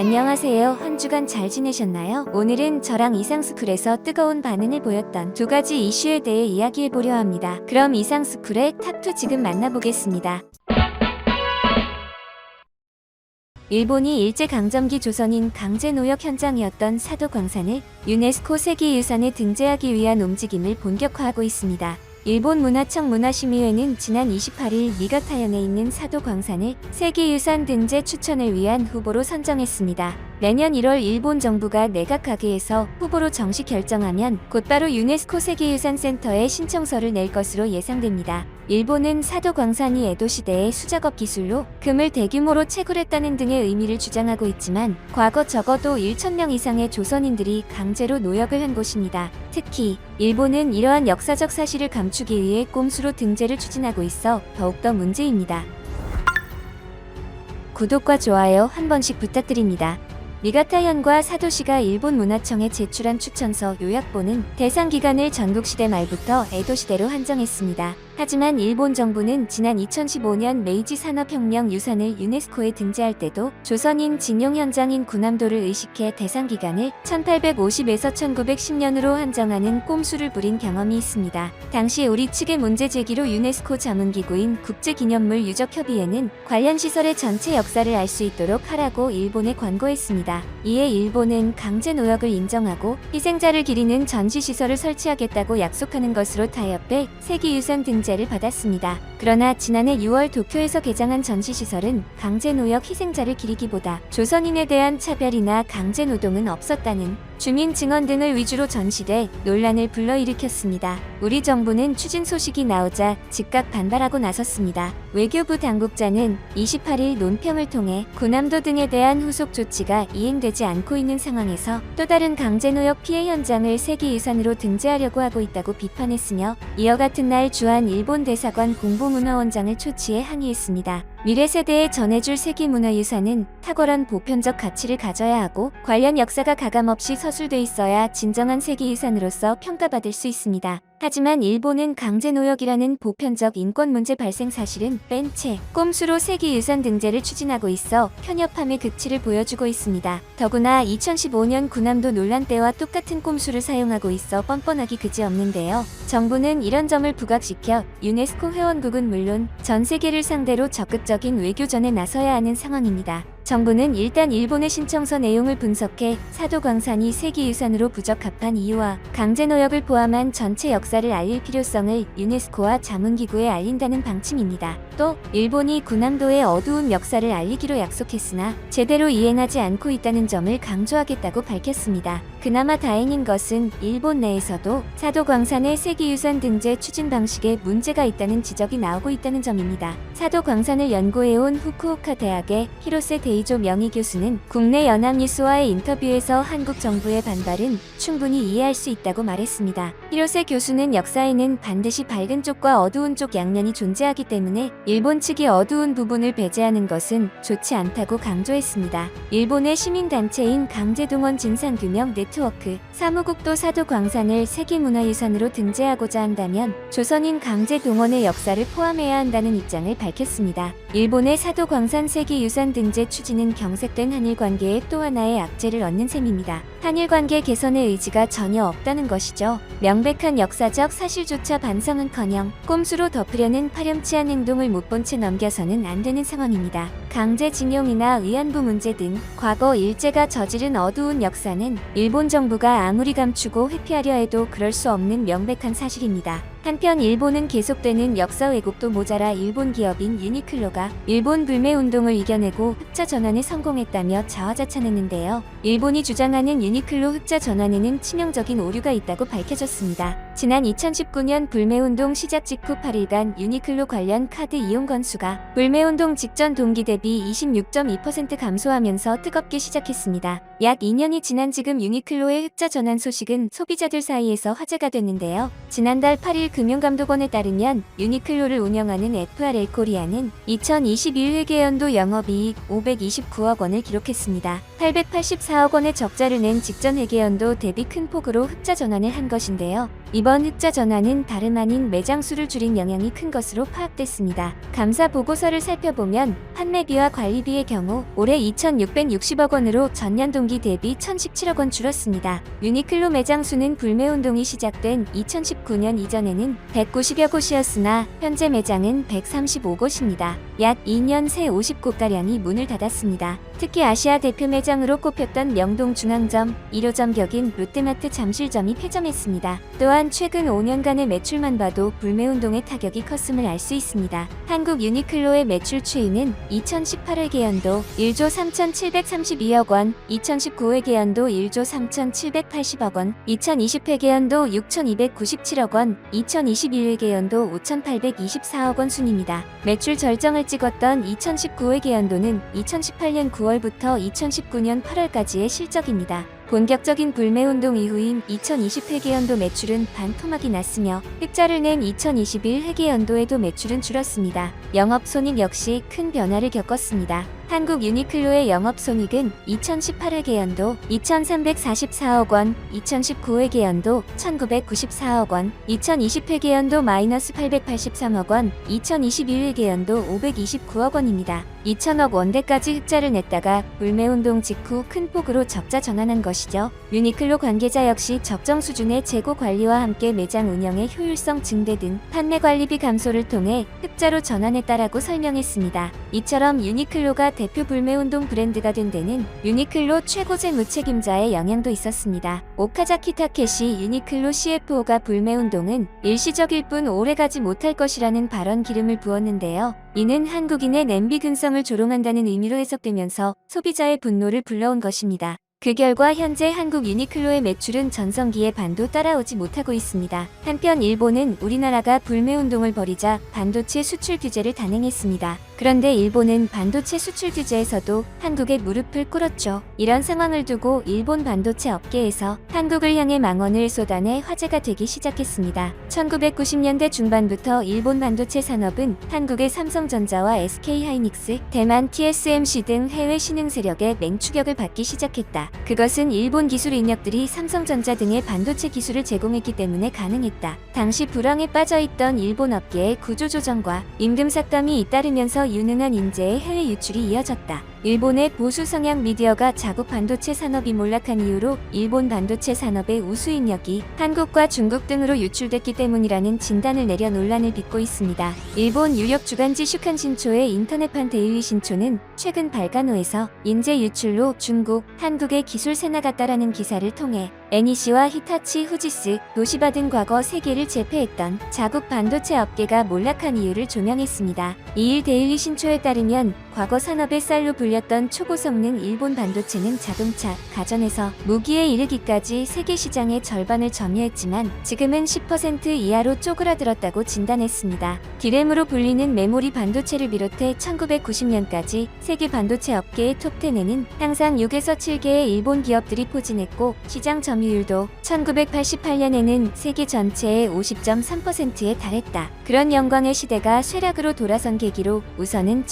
안녕하세요. 한 주간 잘 지내셨나요? 오늘은 저랑 이상스쿨에서 뜨거운 반응을 보였던 두 가지 이슈에 대해 이야기해 보려 합니다. 그럼 이상스쿨의 탑2 지금 만나보겠습니다. 일본이 일제강점기 조선인 강제노역 현장이었던 사도광산을 유네스코 세계유산에 등재하기 위한 움직임을 본격화하고 있습니다. 일본 문화청 문화심의회는 지난 28일 미가타현에 있는 사도 광산을 세계유산 등재 추천을 위한 후보로 선정했습니다. 내년 1월 일본 정부가 내각하게에서 후보로 정식 결정하면 곧바로 유네스코 세계유산센터에 신청서를 낼 것으로 예상됩니다. 일본은 사도 광산이 에도 시대의 수작업 기술로 금을 대규모로 채굴했다는 등의 의미를 주장하고 있지만 과거 적어도 1천명 이상의 조선인들이 강제로 노역을 한 곳입니다. 특히 일본은 이러한 역사적 사실을 감추기 위해 꼼수로 등재를 추진하고 있어 더욱더 문제입니다. 구독과 좋아요 한 번씩 부탁드립니다. 미가타현과 사도시가 일본 문화청에 제출한 추천서 요약본은 대상 기간을 전국시대 말부터 에도시대로 한정했습니다. 하지만 일본 정부는 지난 2015년 메이지 산업혁명 유산을 유네스코에 등재할 때도 조선인 징용 현장인 구남도를 의식해 대상 기간을 1850에서 1910년으로 한정하는 꼼수를 부린 경험이 있습니다. 당시 우리 측의 문제 제기로 유네스코 자문기구인 국제기념물 유적협의회는 관련 시설의 전체 역사를 알 수 있도록 하라고 일본에 권고했습니다. 이에 일본은 강제 노역을 인정하고 희생자를 기리는 전시시설을 설치하겠다고 약속하는 것으로 타협해 세계유산 등재 를 받았습니다. 그러나 지난해 6월 도쿄에서 개장한 전시시설은 강제 노역 희생자를 기리기보다 조선인에 대한 차별이나 강제 노동은 없었다는 주민 증언 등을 위주로 전시돼 논란을 불러일으켰습니다. 우리 정부는 추진 소식이 나오자 즉각 반발하고 나섰습니다. 외교부 당국자는 28일 논평을 통해 군함도 등에 대한 후속 조치가 이행되지 않고 있는 상황에서 또 다른 강제노역 피해 현장을 세계유산으로 등재하려고 하고 있다고 비판했으며 이어 같은 날 주한 일본 대사관 공보문화원장을 초치해 항의했습니다. 미래 세대에 전해줄 세계문화유산은 탁월한 보편적 가치를 가져야 하고 관련 역사가 가감없이 서술돼 있어야 진정한 세계유산으로서 평가받을 수 있습니다. 하지만 일본은 강제노역이라는 보편적 인권 문제 발생 사실은 뺀 채 꼼수로 세계유산 등재를 추진하고 있어 편협함의 극치를 보여주고 있습니다. 더구나 2015년 군함도 논란 때와 똑같은 꼼수를 사용하고 있어 뻔뻔하기 그지없는데요. 정부는 이런 점을 부각시켜 유네스코 회원국은 물론 전 세계를 상대로 적극적인 외교전에 나서야 하는 상황입니다. 정부는 일단 일본의 신청서 내용을 분석해 사도광산이 세계유산으로 부적합한 이유와 강제노역을 포함한 전체 역사를 알릴 필요성을 유네스코와 자문기구에 알린다는 방침입니다. 또 일본이 군함도의 어두운 역사를 알리기로 약속했으나 제대로 이행하지 않고 있다는 점을 강조하겠다고 밝혔습니다. 그나마 다행인 것은 일본 내에서도 사도광산의 세계유산 등재 추진 방식에 문제가 있다는 지적이 나오고 있다는 점입니다. 사도광산을 연구해온 후쿠오카 대학의 히로세 데이조 명의 교수는 국내 연합뉴스와의 인터뷰에서 한국 정부의 반발은 충분히 이해할 수 있다고 말했습니다. 히로세 교수는 역사에는 반드시 밝은 쪽과 어두운 쪽 양면이 존재하기 때문에 일본 측이 어두운 부분을 배제하는 것은 좋지 않다고 강조했습니다. 일본의 시민단체인 강제동원 진상규명 네트워크 사무국도 사도 광산을 세계문화유산으로 등재하고자 한다면 조선인 강제동원의 역사를 포함해야 한다는 입장을 밝혔습니다. 일본의 사도 광산 세계유산 등재 추진은 경색된 한일 관계의 또 하나의 악재를 얻는 셈입니다. 한일 관계 개선의 의지가 전혀 없다는 것이죠. 명백한 역사적 사실조차 반성은커녕 꼼수로 덮으려는 파렴치한 행동을 못 본 채 넘겨서는 안 되는 상황입니다. 강제징용이나 위안부 문제 등 과거 일제가 저지른 어두운 역사는 일본 정부가 아무리 감추고 회피하려 해도 그럴 수 없는 명백한 사실입니다. 한편 일본은 계속되는 역사 왜곡도 모자라 일본 기업인 유니클로가 일본 불매 운동을 이겨내고 흑자 전환에 성공했다며 자화자찬했는데요. 일본이 주장하는 유니클로 흑자 전환에는 치명적인 오류가 있다고 밝혀졌습니다. 지난 2019년 불매운동 시작 직후 8일간 유니클로 관련 카드 이용 건수가 불매운동 직전 동기 대비 26.2% 감소하면서 뜨겁게 시작했습니다. 약 2년이 지난 지금 유니클로의 흑자 전환 소식은 소비자들 사이에서 화제가 됐는데요. 지난달 8일 금융감독원에 따르면 유니클로를 운영하는 FRL 코리아는 2021 회계연도 영업이익 529억 원을 기록했습니다. 884억 원의 적자를 낸 직전 회계연도 대비 큰 폭으로 흑자 전환을 한 것인데요. 이번 이번 흑자 전환은 다름 아닌 매장 수를 줄인 영향이 큰 것으로 파악됐습니다. 감사 보고서를 살펴보면 판매비와 관리비의 경우 올해 2,660억 원으로 전년 동기 대비 1,017억 원 줄었습니다. 유니클로 매장 수는 불매 운동이 시작된 2019년 이전에는 190여 곳이었으나 현재 매장은 135곳입니다. 약 2년 새 50곳가량이 문을 닫았습니다. 특히 아시아 대표 매장으로 꼽혔던 명동 중앙점, 1호점 격인 롯데마트 잠실점이 폐점했습니다. 또한 최근 5년간의 매출만 봐도 불매운동의 타격이 컸음을 알 수 있습니다. 한국 유니클로의 매출 추이는 2018회계 연도 1조 3,732억 원, 2019회계 연도 1조 3,780억 원, 2020회계 연도 6,297억 원, 2021회계 연도 5,824억 원 순입니다. 매출 절정을 찍었던 2019회계 연도는 2018년 9월부터 2019년 8월까지의 실적입니다. 본격적인 불매운동 이후인 2020 회계연도 매출은 반토막이 났으며 흑자를 낸 2021 회계연도에도 매출은 줄었습니다. 영업손익 역시 큰 변화를 겪었습니다. 한국 유니클로의 영업 손익은 2018회계연도 2,344억 원, 2019회계연도 1,994억 원, 2020회계연도 마이너스 883억 원, 2021회계연도 529억 원입니다. 2천억 원대까지 흑자를 냈다가 불매운동 직후 큰 폭으로 적자 전환한 것이죠. 유니클로 관계자 역시 적정 수준의 재고 관리와 함께 매장 운영의 효율성 증대 등 판매 관리비 감소를 통해 흑자로 전환했다라고 설명했습니다. 이처럼 유니클로가 대표 불매운동 브랜드가 된 데는 유니클로 최고재 무책임자의 영향도 있었습니다. 오카자키 타케시 유니클로 CFO가 불매운동은 일시적일 뿐 오래가지 못할 것이라는 발언 기름을 부었는데요. 이는 한국인의 냄비 근성을 조롱한다는 의미로 해석되면서 소비자의 분노를 불러온 것입니다. 그 결과 현재 한국 유니클로의 매출은 전성기의 반도 따라오지 못하고 있습니다. 한편 일본은 우리나라가 불매운동을 벌이자 반도체 수출 규제를 단행했습니다. 그런데 일본은 반도체 수출 규제에서도 한국에 무릎을 꿇었죠. 이런 상황을 두고 일본 반도체 업계에서 한국을 향해 망언을 쏟아내 화제가 되기 시작했습니다. 1990년대 중반부터 일본 반도체 산업은 한국의 삼성전자와 SK하이닉스, 대만 TSMC 등 해외 신흥 세력의 맹추격을 받기 시작했다. 그것은 일본 기술 인력들이 삼성전자 등의 반도체 기술을 제공했기 때문에 가능했다. 당시 불황에 빠져있던 일본 업계의 구조조정과 임금 삭감이 잇따르면서 유능한 인재의 해외 유출이 이어졌다. 일본의 보수 성향 미디어가 자국 반도체 산업이 몰락한 이후로 일본 반도체 산업의 우수 인력이 한국과 중국 등으로 유출됐기 때문이라는 진단을 내려 논란을 빚고 있습니다. 일본 유력 주간지 슈칸 신초의 인터넷판 데일리 신초는 최근 발간호에서 인재 유출로 중국, 한국의 기술 세나 같다라는 기사를 통해 애니시와 히타치, 후지스, 도시바 등 과거 세계를 제패했던 자국 반도체 업계가 몰락한 이유를 조명했습니다. 이일 데일리 신초에 따르면 과거 산업의 쌀로 불렸던 초고성능 일본 반도체는 자동차, 가전에서 무기에 이르기까지 세계 시장의 절반을 점유했지만 지금은 10% 이하로 쪼그라들었다고 진단했습니다. 디램으로 불리는 메모리 반도체를 비롯해 1990년까지 세계 반도체 업계의 톱10에는 항상 6에서 7개의 일본 기업들이 포진했고 시장 점유율도 1988년에는 세계 전체의 50.3%에 달했다. 그런 영광의 시대가 쇠락으로 돌아선 계기로 우선은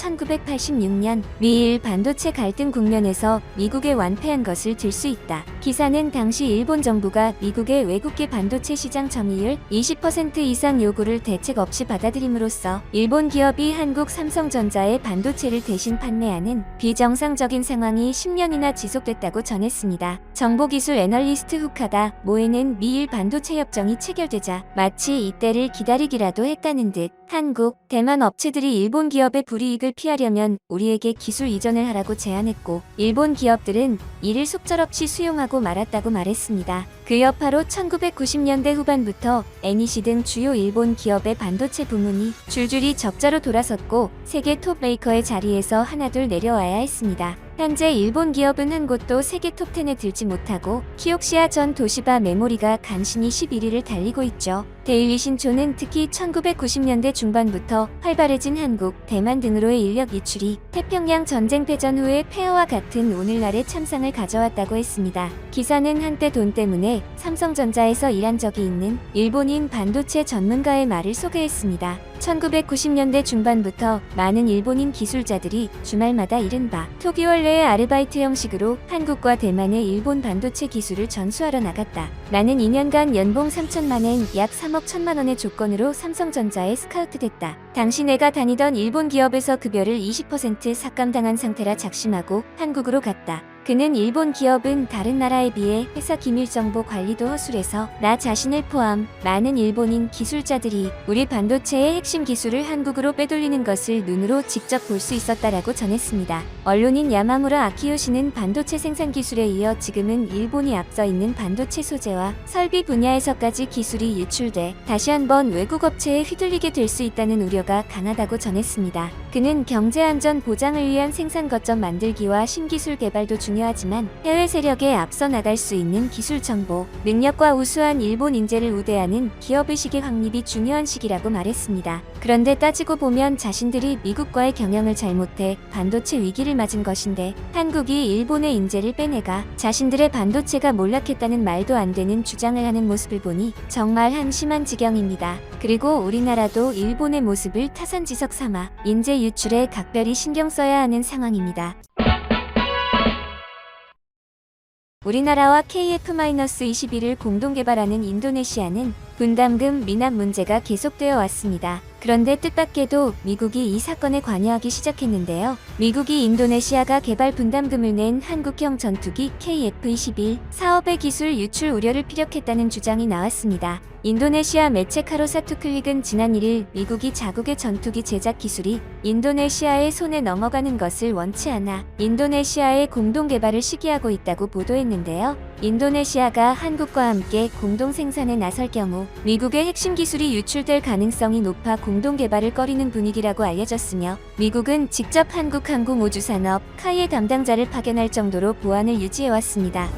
1986년 미일 반도체 갈등 국면에서 미국에 완패한 것을 들 수 있다. 기사는 당시 일본 정부가 미국의 외국계 반도체 시장 점유율 20% 이상 요구를 대책 없이 받아들임으로써 일본 기업이 한국 삼성전자의 반도체를 대신 판매하는 비정상적인 상황이 10년이나 지속됐다고 전했습니다. 정보기술 애널리스트 후카가 모에는 미일 반도체 협정이 체결되자 마치 이때를 기다리기라도 했다는 듯 한국, 대만 업체들이 일본 기업의 불이익을 피하려면 우리에게 기술 이전을 하라고 제안했고 일본 기업들은 이를 속절없이 수용하고 말았다고 말했습니다. 그 여파로 1990년대 후반부터 애니시 등 주요 일본 기업의 반도체 부문이 줄줄이 적자로 돌아섰고 세계 톱 메이커의 자리에서 하나둘 내려와야 했습니다. 현재 일본 기업은 한 곳도 세계 톱10에 들지 못하고 키옥시아 전 도시바 메모리가 간신히 11위를 달리고 있죠. 데일리 신초는 특히 1990년대 중반부터 활발해진 한국, 대만 등으로의 인력 이출이 태평양 전쟁 패전 후의 폐허와 같은 오늘날의 참상을 가져왔다고 했습니다. 기사는 한때 돈 때문에 삼성전자에서 일한 적이 있는 일본인 반도체 전문가의 말을 소개했습니다. 1990년대 중반부터 많은 일본인 기술자들이 주말마다 이른바 토기 원래의 아르바이트 형식으로 한국과 대만의 일본 반도체 기술을 전수하러 나갔다. 나는 2년간 연봉 3천만엔 약 3억 1천만 원의 조건으로 삼성전자에 스카우트됐다. 당시 내가 다니던 일본 기업에서 급여를 20% 삭감당한 상태라 작심하고 한국으로 갔다. 그는 일본 기업은 다른 나라에 비해 회사 기밀 정보 관리도 허술해서 나 자신을 포함 많은 일본인 기술자들이 우리 반도체의 핵심 기술을 한국으로 빼돌리는 것을 눈으로 직접 볼 수 있었다라고 전했습니다. 언론인 야마무라 아키요시는 반도체 생산 기술에 이어 지금은 일본이 앞서 있는 반도체 소재와 설비 분야에서까지 기술이 유출돼 다시 한번 외국 업체에 휘둘리게 될 수 있다는 우려가 강하다고 전했습니다. 그는 경제 안전 보장을 위한 생산 거점 만들기와 신기술 개발도 중요하지만 해외 세력에 앞서 나갈 수 있는 기술 정보, 능력과 우수한 일본 인재를 우대하는 기업의식의 확립이 중요한 시기라고 말했습니다. 그런데 따지고 보면 자신들이 미국과의 경영을 잘못해 반도체 위기를 맞은 것인데 한국이 일본의 인재를 빼내가 자신들의 반도체가 몰락했다는 말도 안 되는 주장을 하는 모습을 보니 정말 한심한 지경입니다. 그리고 우리나라도 일본의 모습을 타산지석 삼아 인재 유출에 각별히 신경 써야 하는 상황입니다. 우리나라와 KF-21을 공동 개발하는 인도네시아는 분담금 미납 문제가 계속되어 왔습니다. 그런데 뜻밖에도 미국이 이 사건에 관여하기 시작했는데요. 미국이 인도네시아가 개발 분담금을 낸 한국형 전투기 KF-21 사업의 기술 유출 우려를 피력했다는 주장이 나왔습니다. 인도네시아 매체 카로사투 클릭은 지난 1일 미국이 자국의 전투기 제작 기술이 인도네시아의 손에 넘어가는 것을 원치 않아 인도네시아의 공동 개발을 시기하고 있다고 보도했는데요. 인도네시아가 한국과 함께 공동 생산에 나설 경우 미국의 핵심 기술이 유출될 가능성이 높아 공동 개발을 꺼리는 분위기라고 알려졌으며 미국은 직접 한국 항공 우주 산업 카이의 담당자를 파견할 정도로 보안을 유지해왔습니다.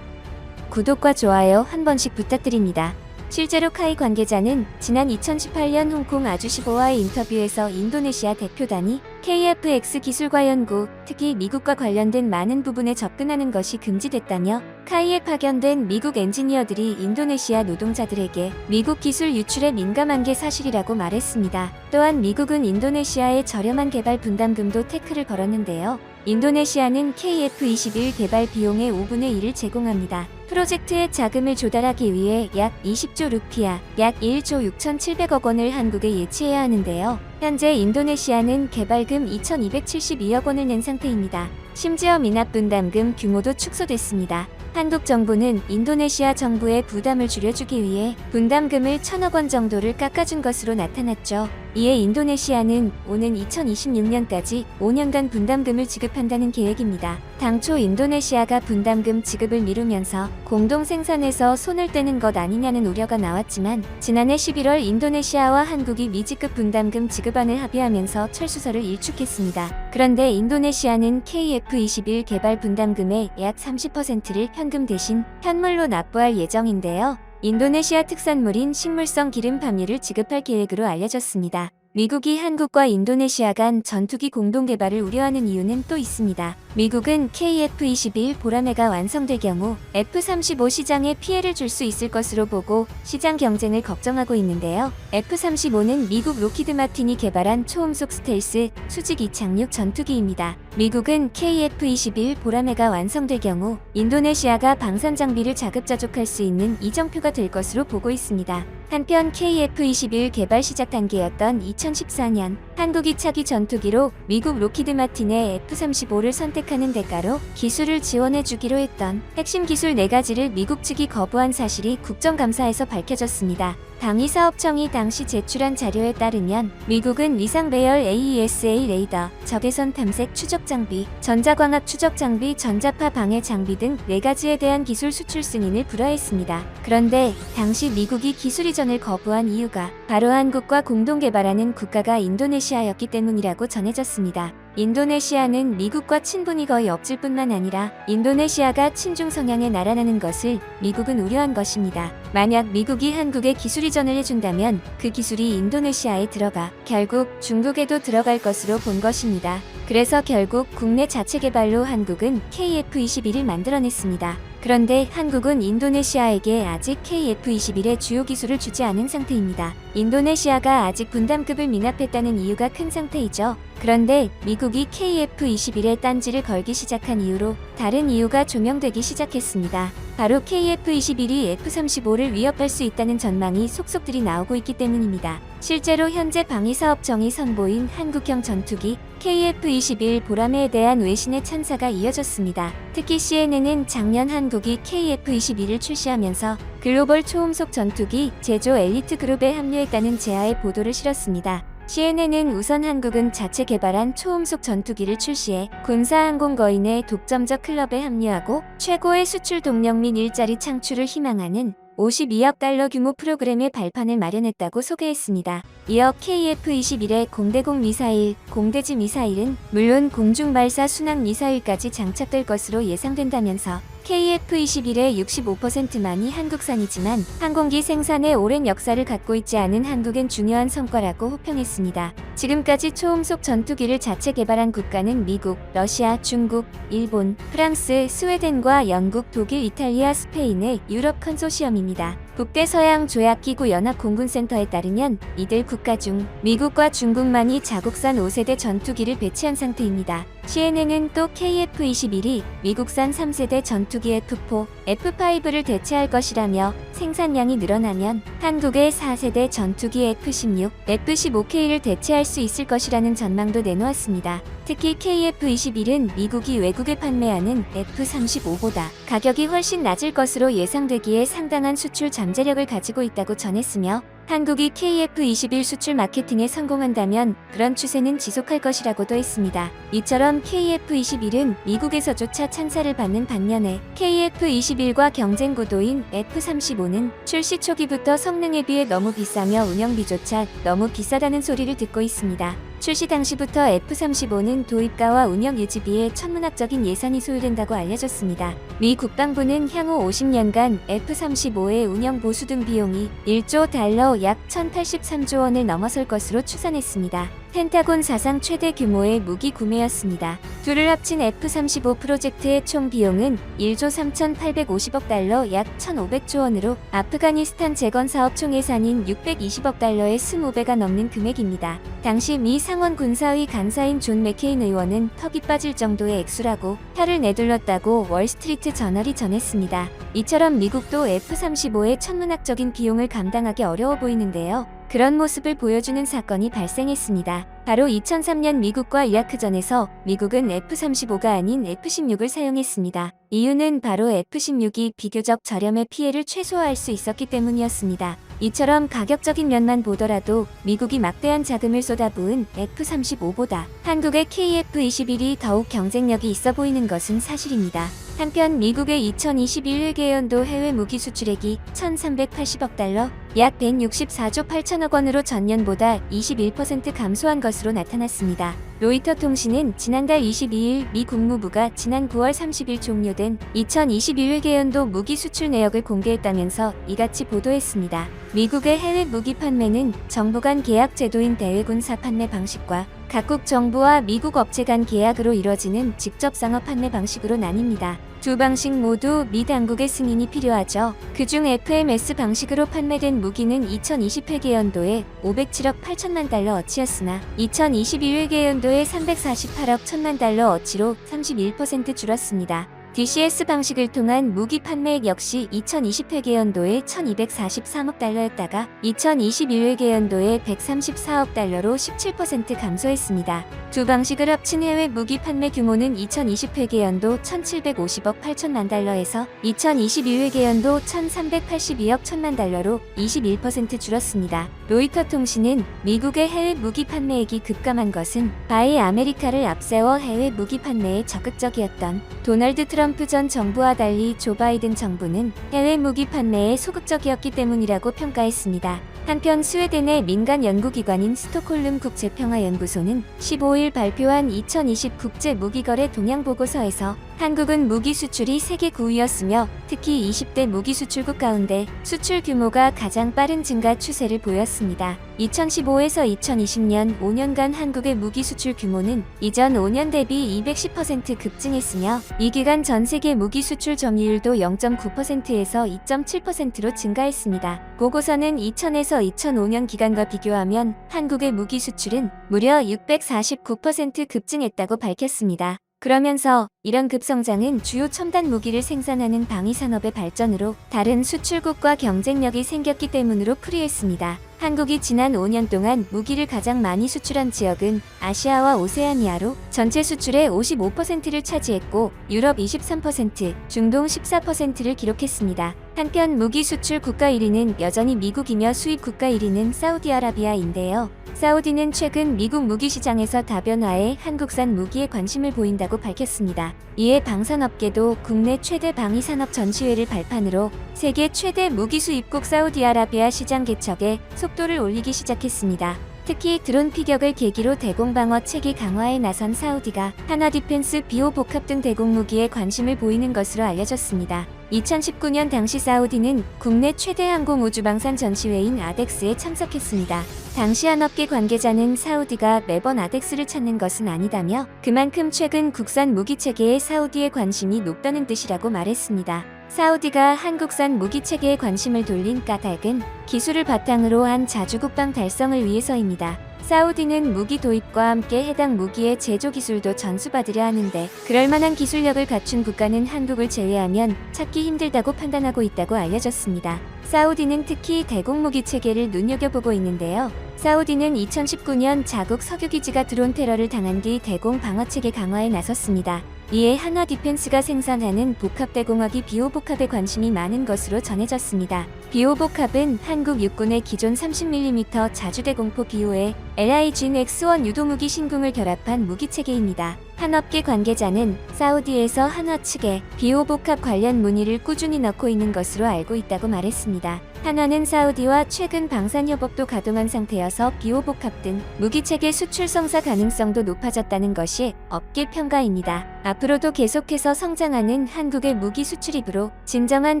구독과 좋아요 한 번씩 부탁드립니다. 실제로 카이 관계자는 지난 2018년 홍콩 아주15와의 인터뷰에서 인도네시아 대표단이 KFX 기술과 연구, 특히 미국과 관련된 많은 부분에 접근하는 것이 금지됐다며 카이에 파견된 미국 엔지니어들이 인도네시아 노동자들에게 미국 기술 유출에 민감한 게 사실이라고 말했습니다. 또한 미국은 인도네시아의 저렴한 개발 분담금도 태클을 걸었는데요. 인도네시아는 KF-21 개발 비용의 5분의 1을 제공합니다. 프로젝트의 자금을 조달하기 위해 약 20조 루피아, 약 1조 6,700억 원을 한국에 예치해야 하는데요. 현재 인도네시아는 개발금 2,272억 원을 낸 상태입니다. 심지어 미납 분담금 규모도 축소됐습니다. 한국 정부는 인도네시아 정부의 부담을 줄여주기 위해 분담금을 1천억 원 정도를 깎아준 것으로 나타났죠. 이에 인도네시아는 오는 2026년까지 5년간 분담금을 지급한다는 계획입니다. 당초 인도네시아가 분담금 지급을 미루면서 공동 생산에서 손을 떼는 것 아니냐는 우려가 나왔지만 지난해 11월 인도네시아와 한국이 미지급 분담금 지급안을 합의하면서 철수서를 일축했습니다. 그런데 인도네시아는 KF-21 개발 분담금의 약 30%를 현금 대신 현물로 납부할 예정인데요. 인도네시아 특산물인 식물성 기름 함유를 지급할 계획으로 알려졌습니다. 미국이 한국과 인도네시아 간 전투기 공동 개발을 우려하는 이유는 또 있습니다. 미국은 KF-21 보라매가 완성될 경우 F-35 시장에 피해를 줄 수 있을 것으로 보고 시장 경쟁을 걱정하고 있는데요. F-35는 미국 로키드 마틴이 개발한 초음속 스텔스 수직 이 착륙 전투기입니다. 미국은 KF-21 보라매가 완성될 경우 인도네시아가 방산 장비를 자급자족할 수 있는 이정표가 될 것으로 보고 있습니다. 한편 KF-21 개발 시작 단계였던 2014년 한국이 차기 전투기로 미국 로키드 마틴의 F-35를 선택하는 대가로 기술을 지원해 주기로 했던 핵심 기술 4가지를 미국 측이 거부한 사실이 국정감사에서 밝혀졌습니다. 방위사업청이 당시 제출한 자료에 따르면 미국은 위상 배열 AESA 레이더, 적외선 탐색 추적 장비, 전자광학 추적 장비, 전자파 방해 장비 등 4가지에 대한 기술 수출 승인을 불허했습니다. 그런데 당시 미국이 기술 이전을 거부한 이유가 바로 한국과 공동 개발하는 국가가 인도네시아였기 때문이라고 전해졌습니다. 인도네시아는 미국과 친분이 거의 없을 뿐만 아니라 인도네시아가 친중 성향의 나라라는 것을 미국은 우려한 것입니다. 만약 미국이 한국에 기술 이전을 해준다면 그 기술이 인도네시아에 들어가 결국 중국에도 들어갈 것으로 본 것입니다. 그래서 결국 국내 자체 개발로 한국은 KF-21을 만들어냈습니다. 그런데 한국은 인도네시아에게 아직 KF-21의 주요 기술을 주지 않은 상태입니다. 인도네시아가 아직 분담급을 미납했다는 이유가 큰 상태이죠. 그런데 미국이 KF-21에 딴지를 걸기 시작한 이후로 다른 이유가 조명되기 시작했습니다. 바로 KF-21이 F-35를 위협할 수 있다는 전망이 속속들이 나오고 있기 때문입니다. 실제로 현재 방위사업청이 선보인 한국형 전투기 KF-21 보라매에 대한 외신의 찬사가 이어졌습니다. 특히 CNN은 작년 한국이 KF-21을 출시하면서 글로벌 초음속 전투기 제조 엘리트 그룹에 합류했다는 제하의 보도를 실었습니다. CNN은 우선 한국은 자체 개발한 초음속 전투기를 출시해 군사항공 거인의 독점적 클럽에 합류하고 최고의 수출 동력 및 일자리 창출을 희망하는 52억 달러 규모 프로그램의 발판을 마련했다고 소개했습니다. 이어 KF-21의 공대공 미사일, 공대지 미사일은 물론 공중발사 순항 미사일까지 장착될 것으로 예상된다면서 KF-21의 65%만이 한국산이지만 항공기 생산에 오랜 역사를 갖고 있지 않은 한국엔 중요한 성과라고 호평했습니다. 지금까지 초음속 전투기를 자체 개발한 국가는 미국, 러시아, 중국, 일본, 프랑스, 스웨덴과 영국, 독일, 이탈리아, 스페인의 유럽 컨소시엄입니다. 북대서양 조약기구 연합공군센터에 따르면 이들 국가 중 미국과 중국만이 자국산 5세대 전투기를 배치한 상태입니다. CNN은 또 KF-21이 미국산 3세대 전투기 F4, F5를 대체할 것이라며 생산량이 늘어나면 한국의 4세대 전투기 F-16, F-15K를 대체할 수 있을 것이라는 전망도 내놓았습니다. 특히 KF-21은 미국이 외국에 판매하는 F-35보다 가격이 훨씬 낮을 것으로 예상되기에 상당한 수출 잠재력을 가지고 있다고 전했으며 한국이 KF-21 수출 마케팅에 성공한다면 그런 추세는 지속할 것이라고도 했습니다. 이처럼 KF-21은 미국에서조차 찬사를 받는 반면에 KF-21과 경쟁 구도인 F-35는 출시 초기부터 성능에 비해 너무 비싸며 운영비조차 너무 비싸다는 소리를 듣고 있습니다. 출시 당시부터 F-35는 도입가와 운영 유지비에 천문학적인 예산이 소요된다고 알려졌습니다. 미 국방부는 향후 50년간 F-35의 운영 보수 등 비용이 1조 달러 약 1,083조 원을 넘어설 것으로 추산했습니다. 펜타곤 사상 최대 규모의 무기 구매였습니다. 둘을 합친 F-35 프로젝트의 총 비용은 1조 3,850억 달러 약 1,500조 원으로 아프가니스탄 재건 사업 총 예산인 620억 달러의 20배가 넘는 금액입니다. 당시 미 상원 군사위 간사인 존 맥케인 의원은 턱이 빠질 정도의 액수라고 혀를 내둘렀다고 월스트리트 저널이 전했습니다. 이처럼 미국도 F-35의 천문학적인 비용을 감당하기 어려워 보이는데요. 그런 모습을 보여주는 사건이 발생했습니다. 바로 2003년 미국과 이라크전에서 미국은 F-35가 아닌 F-16을 사용했습니다. 이유는 바로 F-16이 비교적 저렴해 피해를 최소화할 수 있었기 때문이었습니다. 이처럼 가격적인 면만 보더라도 미국이 막대한 자금을 쏟아부은 F-35보다 한국의 KF-21이 더욱 경쟁력이 있어 보이는 것은 사실입니다. 한편 미국의 2021 1개연도 해외 무기 수출액이 1,380억 달러, 약 164조 8천억 원으로 전년보다 21% 감소한 것 으로 나타났습니다. 로이터 통신은 지난달 22일 미 국무부가 지난 9월 30일 종료된 2021 개연도 무기 수출 내역을 공개했다면서 이같이 보도했습니다. 미국의 해외 무기 판매는 정부 간 계약 제도인 대외 군사 판매 방식과 각국 정부와 미국 업체 간 계약으로 이뤄지는 직접 상업 판매 방식으로 나뉩니다. 두 방식 모두 미 당국의 승인이 필요하죠. 그중 FMS 방식으로 판매된 무기는 2020회계 연도에 507억 8천만 달러 어치였으나 2021회계 연도에 348억 1천만 달러 어치로 31% 줄었습니다. DCS 방식을 통한 무기 판매액 역시 2020회계 연도에 1243억 달러였다가 2021회계 연도에 134억 달러로 17% 감소했습니다. 두 방식을 합친 해외 무기 판매 규모는 2020회계 연도 1750억 8천만 달러에서 2021회계 연도 1382억 1천만 달러로 21% 줄었습니다. 로이터 통신은 미국의 해외 무기 판매액이 급감한 것은 바이 아메리카를 앞세워 해외 무기 판매에 적극적이었던 도널드 트럼프 트럼프 전 정부와 달리 조 바이든 정부는 해외 무기 판매에 소극적이었기 때문이라고 평가했습니다. 한편 스웨덴의 민간 연구기관인 스톡홀름 국제평화연구소는 15일 발표한 2020 국제 무기거래 동향 보고서에서 한국은 무기 수출이 세계 9위였으며 특히 20대 무기 수출국 가운데 수출 규모가 가장 빠른 증가 추세를 보였습니다. 2015에서 2020년 5년간 한국의 무기 수출 규모는 이전 5년 대비 210% 급증했으며 이 기간 전 세계 무기 수출 점유율도 0.9%에서 2.7%로 증가했습니다. 보고서는 2000에서 2005년 기간과 비교하면 한국의 무기 수출은 무려 649% 급증했다고 밝혔습니다. 그러면서 이런 급성장은 주요 첨단 무기를 생산하는 방위 산업의 발전으로 다른 수출국과 경쟁력이 생겼기 때문으로 풀이했습니다. 한국이 지난 5년 동안 무기를 가장 많이 수출한 지역은 아시아와 오세아니아로 전체 수출의 55%를 차지했고 유럽 23%, 중동 14%를 기록했습니다. 한편 무기 수출 국가 1위는 여전히 미국이며 수입 국가 1위는 사우디아라비아인데요. 사우디는 최근 미국 무기 시장에서 다변화해 한국산 무기에 관심을 보인다고 밝혔습니다. 이에 방산업계도 국내 최대 방위산업 전시회를 발판으로 세계 최대 무기 수입국 사우디아라비아 시장 개척에 속 도를 올리기 시작했습니다. 특히 드론 피격을 계기로 대공 방어 체계 강화에 나선 사우디가 한화 디펜스 비오 복합 등 대공 무기에 관심을 보이는 것으로 알려졌습니다. 2019년 당시 사우디는 국내 최대 항공 우주방산 전시회인 아덱스에 참석했습니다. 당시 한업계 관계자는 사우디가 매번 아덱스를 찾는 것은 아니다며 그만큼 최근 국산 무기 체계에 사우디의 관심이 높다는 뜻이라고 말했습니다. 사우디가 한국산 무기 체계에 관심을 돌린 까닭은 기술을 바탕으로 한 자주국방 달성을 위해서입니다. 사우디는 무기 도입과 함께 해당 무기의 제조 기술도 전수받으려 하는데 그럴 만한 기술력을 갖춘 국가는 한국을 제외하면 찾기 힘들다고 판단하고 있다고 알려졌습니다. 사우디는 특히 대공무기 체계를 눈여겨보고 있는데요. 사우디는 2019년 자국 석유기지가 드론 테러를 당한 뒤 대공 방어체계 강화에 나섰습니다. 이에 한화 디펜스가 생산하는 복합대공화기 비오복합에 관심이 많은 것으로 전해졌습니다. 비오복합은 한국 육군의 기존 30mm 자주대공포 비오에 LIG X1 유도무기 신궁을 결합한 무기체계입니다. 한업계 관계자는 사우디에서 한화 측에 비오복합 관련 문의를 꾸준히 넣고 있는 것으로 알고 있다고 말했습니다. 한화는 사우디와 최근 방산협업도 가동한 상태여서 비오복합 등 무기체계 수출 성사 가능성도 높아졌다는 것이 업계 평가입니다. 앞으로도 계속해서 성장하는 한국의 무기 수출입으로 진정한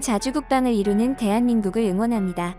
자주국방을 이루는 대한민국을 응원합니다.